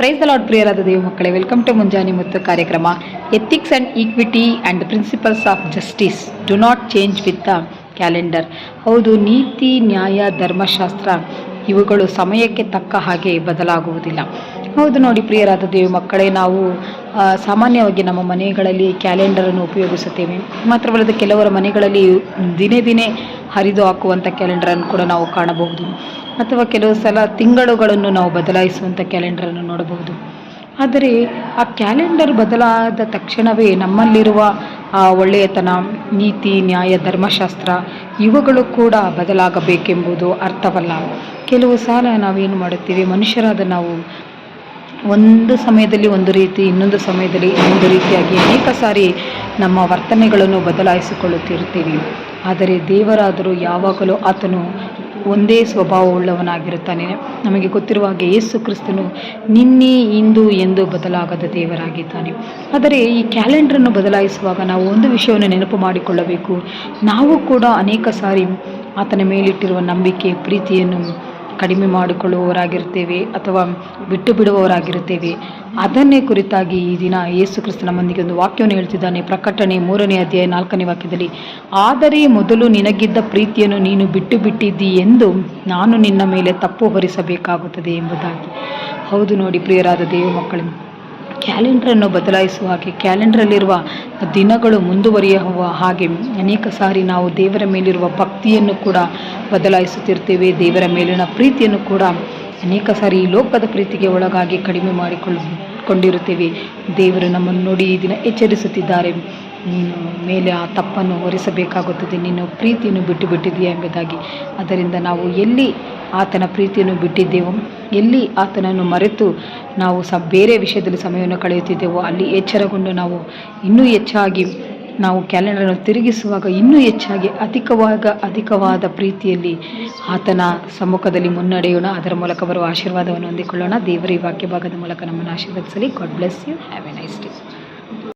Price lord ಪ್ರಿಯರಾದ ದೇವ ಮಕ್ಕಳೇ. Welcome to ಮುಂಜಾನೆ ಮುತ್ತು ಕಾರ್ಯಕ್ರಮ. Ethics and equity and principles of justice do not change with the calendar ಹೌದು, ನೀತಿ, ನ್ಯಾಯ, ಧರ್ಮಶಾಸ್ತ್ರ ಇವುಗಳು ಸಮಯಕ್ಕೆ ತಕ್ಕ ಹಾಗೆ ಬದಲಾಗುವುದಿಲ್ಲ. ಹೌದು ನೋಡಿ ಪ್ರಿಯರಾದ ದೇವ ಮಕ್ಕಳೇ, ನಾವು ಸಾಮಾನ್ಯವಾಗಿ ನಮ್ಮ ಮನೆಗಳಲ್ಲಿ ಕ್ಯಾಲೆಂಡರನ್ನು ಉಪಯೋಗಿಸುತ್ತೇವೆ. ಮಾತ್ರವಲ್ಲದೆ ಕೆಲವರ ಮನೆಗಳಲ್ಲಿ ದಿನೇ ದಿನೇ ಹರಿದು ಹಾಕುವಂಥ ಕ್ಯಾಲೆಂಡರನ್ನು ಕೂಡ ನಾವು ಕಾಣಬಹುದು. ಅಥವಾ ಕೆಲವು ಸಲ ತಿಂಗಳುಗಳನ್ನು ನಾವು ಬದಲಾಯಿಸುವಂಥ ಕ್ಯಾಲೆಂಡರನ್ನು ನೋಡಬಹುದು. ಆದರೆ ಆ ಕ್ಯಾಲೆಂಡರ್ ಬದಲಾದ ತಕ್ಷಣವೇ ನಮ್ಮಲ್ಲಿರುವ ಆ ಒಳ್ಳೆಯತನ, ನೀತಿ, ನ್ಯಾಯ, ಧರ್ಮಶಾಸ್ತ್ರ ಇವುಗಳು ಕೂಡ ಬದಲಾಗಬೇಕೆಂಬುದು ಅರ್ಥವಲ್ಲ. ಕೆಲವು ಸಲ ನಾವೇನು ಮಾಡುತ್ತೀವಿ, ಮನುಷ್ಯರಾದ ನಾವು ಒಂದು ಸಮಯದಲ್ಲಿ ಒಂದು ರೀತಿ, ಇನ್ನೊಂದು ಸಮಯದಲ್ಲಿ ಇನ್ನೊಂದು ರೀತಿಯಾಗಿ ಅನೇಕ ಸಾರಿ ನಮ್ಮ ವರ್ತನೆಗಳನ್ನು ಬದಲಾಯಿಸಿಕೊಳ್ಳುತ್ತಿರುತ್ತೀವಿ. ಆದರೆ ದೇವರಾದರೂ ಯಾವಾಗಲೂ ಆತನು ಒಂದೇ ಸ್ವಭಾವವುಳ್ಳವನಾಗಿರುತ್ತಾನೆ. ನಮಗೆ ಗೊತ್ತಿರುವ ಹಾಗೆ ಯೇಸು ಕ್ರಿಸ್ತನು ನಿನ್ನೆ, ಇಂದು ಎಂದು ಬದಲಾಗದ ದೇವರಾಗಿದ್ದಾನೆ. ಆದರೆ ಈ ಕ್ಯಾಲೆಂಡರನ್ನು ಬದಲಾಯಿಸುವಾಗ ನಾವು ಒಂದು ವಿಷಯವನ್ನು ನೆನಪು ಮಾಡಿಕೊಳ್ಳಬೇಕು. ನಾವು ಕೂಡ ಅನೇಕ ಸಾರಿ ಆತನ ಮೇಲಿಟ್ಟಿರುವ ನಂಬಿಕೆ, ಪ್ರೀತಿಯನ್ನು ಕಡಿಮೆ ಮಾಡಿಕೊಳ್ಳುವವರಾಗಿರ್ತೇವೆ ಅಥವಾ ಬಿಟ್ಟು ಬಿಡುವವರಾಗಿರುತ್ತೇವೆ. ಅದನ್ನೇ ಕುರಿತಾಗಿ ಈ ದಿನ ಯೇಸು ಕ್ರಿಸ್ತ ನಮ್ಮೊಂದಿಗೆ ಒಂದು ವಾಕ್ಯವನ್ನು ಹೇಳ್ತಿದ್ದಾನೆ. ಪ್ರಕಟಣೆ ಮೂರನೇ ಅಧ್ಯಾಯ ನಾಲ್ಕನೇ ವಾಕ್ಯದಲ್ಲಿ, ಆದರೆ ಮೊದಲು ನಿನಗಿದ್ದ ಪ್ರೀತಿಯನ್ನು ನೀನು ಬಿಟ್ಟು ಬಿಟ್ಟಿದ್ದಿ ಎಂದು ನಾನು ನಿನ್ನ ಮೇಲೆ ತಪ್ಪು ಹೊರಿಸಬೇಕಾಗುತ್ತದೆ ಎಂಬುದಾಗಿ. ಹೌದು ನೋಡಿ ಪ್ರಿಯರಾದ ದೇವ ಮಕ್ಕಳು ಕ್ಯಾಲೆಂಡ್ರನ್ನು ಬದಲಾಯಿಸುವ ಹಾಗೆ ಕ್ಯಾಲೆಂಡ್ರಲ್ಲಿರುವ ದಿನಗಳು ಮುಂದುವರಿಯುವ ಹಾಗೆ ಅನೇಕ ಸಾರಿ ನಾವು ದೇವರ ಮೇಲಿರುವ ಭಕ್ತಿಯನ್ನು ಕೂಡ ಬದಲಾಯಿಸುತ್ತಿರ್ತೇವೆ. ದೇವರ ಮೇಲಿನ ಪ್ರೀತಿಯನ್ನು ಕೂಡ ಅನೇಕ ಸಾರಿ ಈ ಲೋಕದ ಪ್ರೀತಿಗೆ ಒಳಗಾಗಿ ಕಡಿಮೆ ಮಾಡಿಕೊಳ್ಳ, ಕೊಂಡಿರುತ್ತೇವೆ. ದೇವರು ನಮ್ಮನ್ನು ನೋಡಿ ಈ ದಿನ ಎಚ್ಚರಿಸುತ್ತಿದ್ದಾರೆ. ನೀನು ಮೇಲೆ ಆ ತಪ್ಪನ್ನು ಹೊರಿಸಬೇಕಾಗುತ್ತದೆ. ನೀನು ಪ್ರೀತಿಯನ್ನು ಬಿಟ್ಟು ಬಿಟ್ಟಿದೆಯಾ ಎಂಬುದಾಗಿ. ಅದರಿಂದ ನಾವು ಎಲ್ಲಿ ಆತನ ಪ್ರೀತಿಯನ್ನು ಬಿಟ್ಟಿದ್ದೆವು, ಎಲ್ಲಿ ಆತನನ್ನು ಮರೆತು ನಾವು ಸ ಬೇರೆ ವಿಷಯದಲ್ಲಿ ಸಮಯವನ್ನು ಕಳೆಯುತ್ತಿದ್ದೆವೋ, ಅಲ್ಲಿ ಎಚ್ಚರಗೊಂಡು ನಾವು ಇನ್ನೂ ಹೆಚ್ಚಾಗಿ ನಾವು ಕ್ಯಾಲೆಂಡರನ್ನು ತಿರುಗಿಸುವಾಗ ಇನ್ನೂ ಹೆಚ್ಚಾಗಿ ಅಧಿಕವಾಗ ಅಧಿಕವಾದ ಪ್ರೀತಿಯಲ್ಲಿ ಆತನ ಸಮ್ಮುಖದಲ್ಲಿ ಮುನ್ನಡೆಯೋಣ. ಅದರ ಮೂಲಕ ಬರುವ ಆಶೀರ್ವಾದವನ್ನು ಹೊಂದಿಕೊಳ್ಳೋಣ. ದೇವರ ಈ ವಾಕ್ಯ ಭಾಗದ ಮೂಲಕ ನಮ್ಮನ್ನು ಆಶೀರ್ವದಿಸಲಿ. God bless you have a nice day